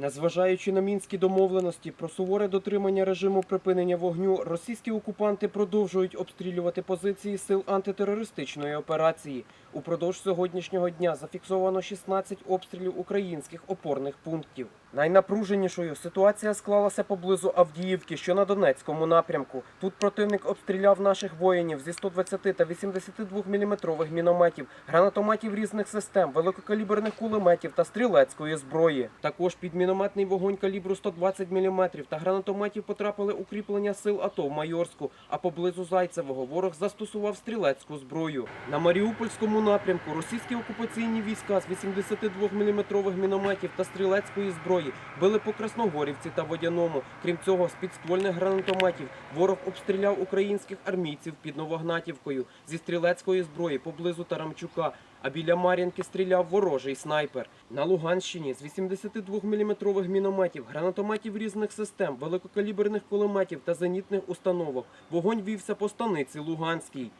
Незважаючи на мінські домовленості про суворе дотримання режиму припинення вогню, російські окупанти продовжують обстрілювати позиції сил антитерористичної операції. Упродовж сьогоднішнього дня зафіксовано 16 обстрілів українських опорних пунктів. Найнапруженішою ситуація склалася поблизу Авдіївки, що на Донецькому напрямку. Тут противник обстріляв наших воїнів зі 120 та 82 мм мінометів, гранатометів різних систем, великокаліберних кулеметів та стрілецької зброї. Також під мінометний вогонь калібру 120 мм та гранатометів потрапили укріплення сил АТО в Майорську, а поблизу Зайцевого ворог застосував стрілецьку зброю. На Маріупольському напрямку російські окупаційні війська з 82 мм мінометів та стрілецької зброї били по Красногорівці та Водяному. Крім цього, з підствольних гранатометів ворог обстріляв українських армійців під Новогнатівкою зі стрілецької зброї поблизу Тарамчука. А біля Мар'їнки стріляв ворожий снайпер. На Луганщині з 82 мм мінометів, гранатометів різних систем, великокаліберних кулеметів та зенітних установок. Вогонь вівся по станиці Луганській.